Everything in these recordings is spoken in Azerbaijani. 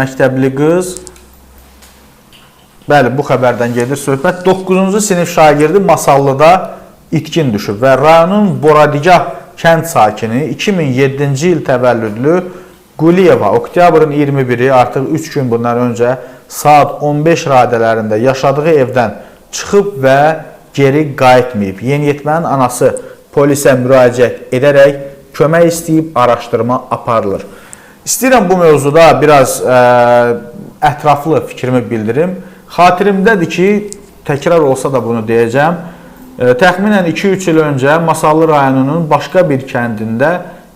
məktəbli qız Bəli, bu xəbərdən gedir söhbət. 9-cu sinif şagirdi Masallıda itkin düşüb və rayonun Boradigah kənd sakini 2007-ci il təvəllüdlü Quliyeva oktyabrın 21-i artıq 3 gün bundan öncə saat 15 radələrində yaşadığı evdən çıxıb və geri qayıtmayıb. Yeniyetmənin anası polisə müraciət edərək kömək istəyib araşdırma aparılır. İstəyirəm bu mövzuda biraz ə, ətraflı fikrimi bildirim. Xatirimdədir ki, təkrar olsa da bunu deyəcəm. E, Təxminən 2-3 il öncə Masallı rayonunun başqa bir kəndində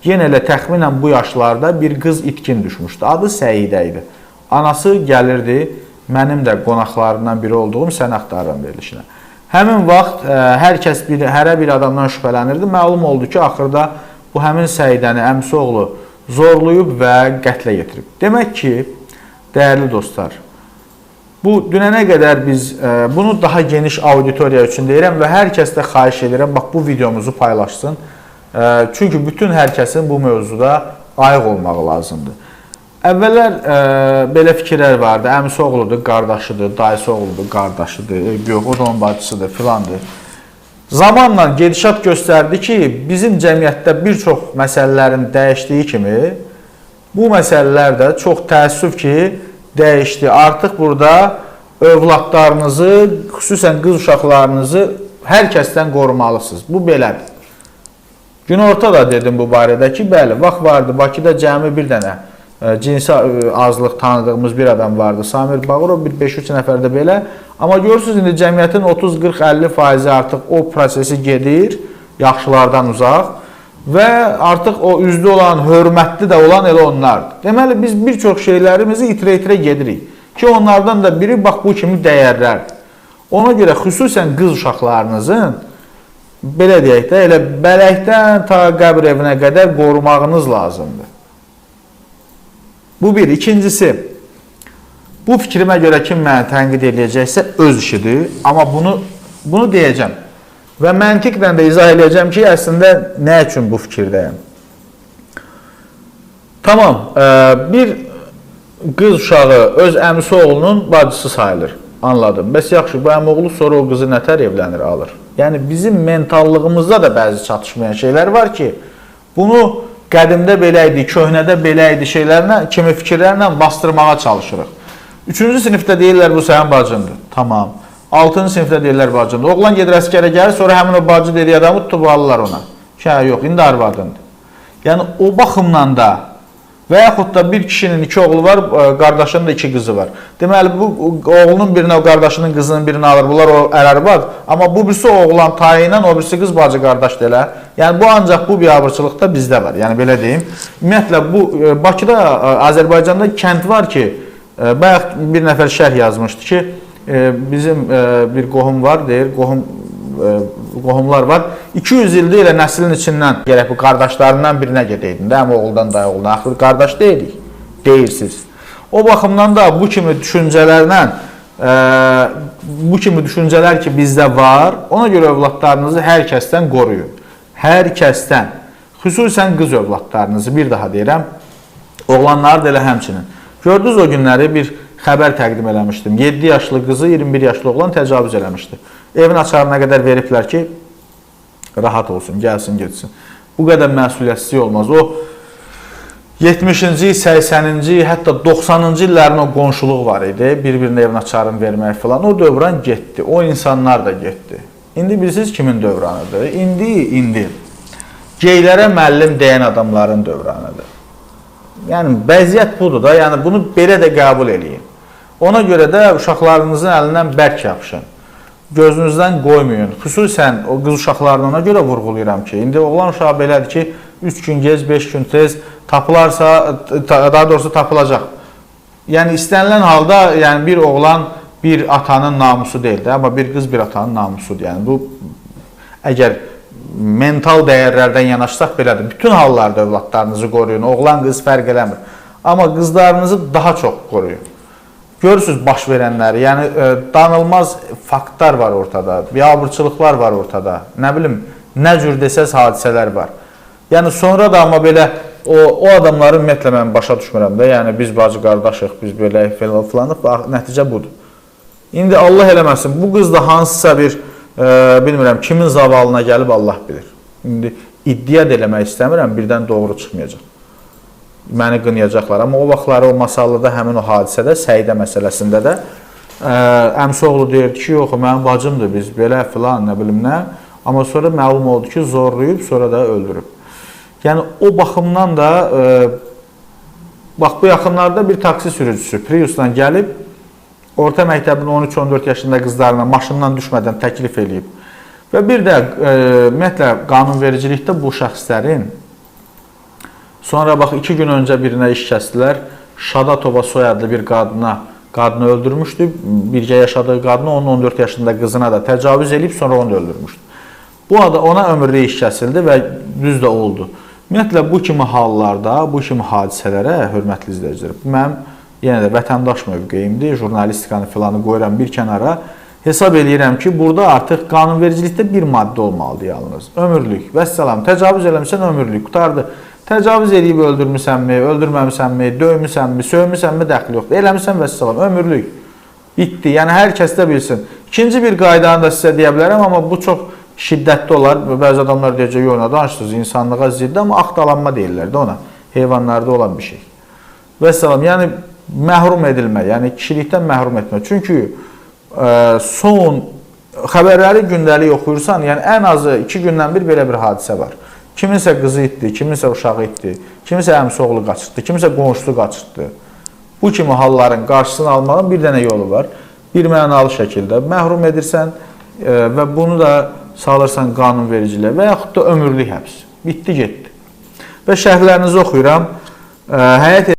yenə elə təxminən bu yaşlarda bir qız itkin düşmüşdü. Adı Səidə idi. Anası gəlirdi, mənim də qonaqlarından biri olduğum sən axtarıram verilişinə. Həmin vaxt ə, hər kəs bir hərə bir adamdan şübhələnirdi. Məlum oldu ki, axırda bu həmin Səidəni əmisi oğlu zorlayıb və qətlə yetirib. Demək ki, dəyərli dostlar, Bu dünənə qədər biz ə, bunu daha geniş auditoriya üçün deyirəm və hər kəsdə xahiş edirəm bax bu videomuzu paylaşsın. Ə, çünki bütün hər kəsin bu mövzuda ayıq olmağı lazımdır. Əvvəllər ə, belə fikirlər vardı. Əmisi oğludur, qardaşıdır, dayısı oğludur, qardaşıdır, yox, o da onun bacısıdır, filandır. Zamanla gedişat göstərdi ki, bizim cəmiyyətdə bir çox məsələlərin dəyişdiyi kimi bu məsələlər də çox təəssüf ki, dəyişdi. Artıq burada övladlarınızı, xüsusən qız uşaqlarınızı hər kəsdən qorumalısınız. Bu belədir. Günorta da dedim bu barədə ki, bəli, vaxt vardı Bakıda cəmi bir dənə ə, cinsi ə, azlıq tanıdığımız bir adam vardı. Samir Bağırov bir 5-3 nəfər də belə. Amma görürsüz indi cəmiyyətin 30, 40, 50 faizi artıq o prosesi gedir, yaxşılardan uzaq və artıq o üzlü olan, hörmətli də olan elə onlardır. Deməli biz bir çox şeylərimizi itirə-itirə gedirik ki, onlardan da biri bax bu kimi dəyərlərdir. Ona görə xüsusən qız uşaqlarınızın belə deyək də elə bələkdən ta qəbr evinə qədər qorumağınız lazımdır. Bu bir. İkincisi, bu fikrimə görə kim məni tənqid edəcəksə öz işidir, amma bunu bunu deyəcəm. Və məntiqlə də izah edəcəm ki, əslində nə üçün bu fikirdəyəm. Tamam, ə, bir qız uşağı öz əmisi oğlunun bacısı sayılır. Anladım. Bəs yaxşı, bu əmioğlu sonra o qızı nətər evlənir, alır. Yəni bizim mentallığımızda da bəzi çatışmayan şeylər var ki, bunu qədimdə belə idi, köhnədə belə idi şeylərlə, kimi fikirlərlə bastırmağa çalışırıq. Üçüncü sinifdə deyirlər bu sənin bacındır. Tamam. 6-cı sinifdə deyirlər bacındır. Oğlan gedir əskərə gəlir, sonra həmin o bacı dediyi adamı tutub alırlar ona. Ki, hə, yox, indi arvadındır. Yəni o baxımdan da və yaxud da bir kişinin iki oğlu var, ə, qardaşının da iki qızı var. Deməli bu oğlunun birinə qardaşının qızının birini alır. Bunlar o ər-arvad, amma bu birisi oğlan tayı ilə, o birisi qız bacı qardaş deyə. Yəni bu ancaq bu biabırçılıq da bizdə var. Yəni belə deyim. Ümumiyyətlə bu ə, Bakıda, ə, Azərbaycanda kənd var ki, bayaq bir nəfər şərh yazmışdı ki, ə, bizim ə, bir qohum var, deyir, qohum ə, qohumlar var. 200 ildir elə nəslin içindən gərək bu qardaşlarından birinə gedəydin də, amma oğuldan dayı oğluna. Axır qardaş deyilik. Deyirsiniz. O baxımdan da bu kimi düşüncələrlə bu kimi düşüncələr ki bizdə var, ona görə övladlarınızı hər kəsdən qoruyun. Hər kəsdən. Xüsusən qız övladlarınızı bir daha deyirəm. Oğlanları da elə həmçinin. Gördünüz o günləri bir xəbər təqdim eləmişdim. 7 yaşlı qızı 21 yaşlı oğlan təcavüz eləmişdi. Evin açarına qədər veriblər ki, rahat olsun, gəlsin, getsin. Bu qədər məsuliyyətsizlik olmaz. O 70-ci, 80-ci, hətta 90-cı illərin o qonşuluq var idi. Bir-birinə evin açarını vermək falan. O dövran getdi. O insanlar da getdi. İndi bilirsiniz kimin dövranıdır? İndi, indi. Geylərə müəllim deyən adamların dövranıdır. Yəni vəziyyət budur da. Yəni bunu belə də qəbul eləyin. Ona görə də uşaqlarınızın əlindən bərk yapışın. Gözünüzdən qoymayın. Xüsusən o qız uşaqlarına ona görə vurğulayıram ki, indi oğlan uşağı belədir ki, 3 gün gec, 5 gün tez tapılarsa, daha doğrusu tapılacaq. Yəni istənilən halda, yəni bir oğlan bir atanın namusu deyil də, amma bir qız bir atanın namusudur. Yəni bu əgər mental dəyərlərdən yanaşsaq belədir. Bütün hallarda övladlarınızı qoruyun. Oğlan, qız fərq eləmir. Amma qızlarınızı daha çox qoruyun. Görürsüz baş verənləri. Yəni e, danılmaz faktlar var ortada. Biabırçılıqlar var ortada. Nə bilim, nə cür desəz hadisələr var. Yəni sonra da amma belə o o adamları ümumiyyətlə mən başa düşmürəm də. Yəni biz bacı qardaşıq, biz belə falan filanıq nəticə budur. İndi Allah eləməsin, bu qız da hansısa bir bilmirəm kimin zavalına gəlib Allah bilir. İndi iddia da eləmək istəmirəm, birdən doğru çıxmayacaq. Məni qınayacaqlar, amma o vaxtları o masallıda həmin o hadisədə Səidə məsələsində də ə, əmsoğlu deyirdi ki, yox, mənim bacımdır, biz belə filan, nə bilim nə. Amma sonra məlum oldu ki, zorlayıb, sonra da öldürüb. Yəni o baxımdan da ə, bax bu yaxınlarda bir taksi sürücüsü Priusla gəlib orta məktəbin 13-14 yaşında qızlarına maşından düşmədən təklif eləyib. Və bir də e, ümumiyyətlə qanunvericilikdə bu şəxslərin sonra bax 2 gün öncə birinə iş kəsdilər. Şadatova soyadlı bir qadına qadını öldürmüşdü. Birgə yaşadığı qadını onun 14 yaşında qızına da təcavüz edib sonra onu öldürmüşdü. Bu ada ona ömürlük iş kəsildi və düz də oldu. Ümumiyyətlə bu kimi hallarda, bu kimi hadisələrə hörmətli izləyicilər, mənim yenə də vətəndaş mövqeyimdir. Jurnalistikanı filanı qoyuram bir kənara. Hesab eləyirəm ki, burada artıq qanunvericilikdə bir maddə olmalıdır yalnız. Ömürlük. Vəssalam. Təcavüz eləmisən ömürlük. Qutardı. Təcavüz edib öldürmüsənmi, öldürməmisənmi, döymüsənmi, söymüsənmi dəxli yoxdur. Eləmisən vəssalam. Ömürlük. Bitdi. Yəni hər kəs də bilsin. İkinci bir qaydanı da sizə deyə bilərəm, amma bu çox şiddətli olar. Bəzi adamlar deyəcək, yox, nə danışdınız, insanlığa ziddir, amma axtalanma deyirlər də ona. Heyvanlarda olan bir şey. Vəssalam. Yəni məhrum edilmə, yəni kişilikdən məhrum etmə. Çünki ə, son xəbərləri gündəlik oxuyursan, yəni ən azı 2 gündən bir belə bir hadisə var. Kiminsə qızı itdi, kiminsə uşağı itdi, kiminsə əmisi oğlu qaçırtdı, kiminsə qonşusu qaçırtdı. Bu kimi halların qarşısını almağın bir dənə yolu var. Bir mənalı şəkildə məhrum edirsən ə, və bunu da salırsan qanunvericiliyə və yaxud da ömürlük həbs. Bitdi, getdi. Və şərhlərinizi oxuyuram. Ə, həyat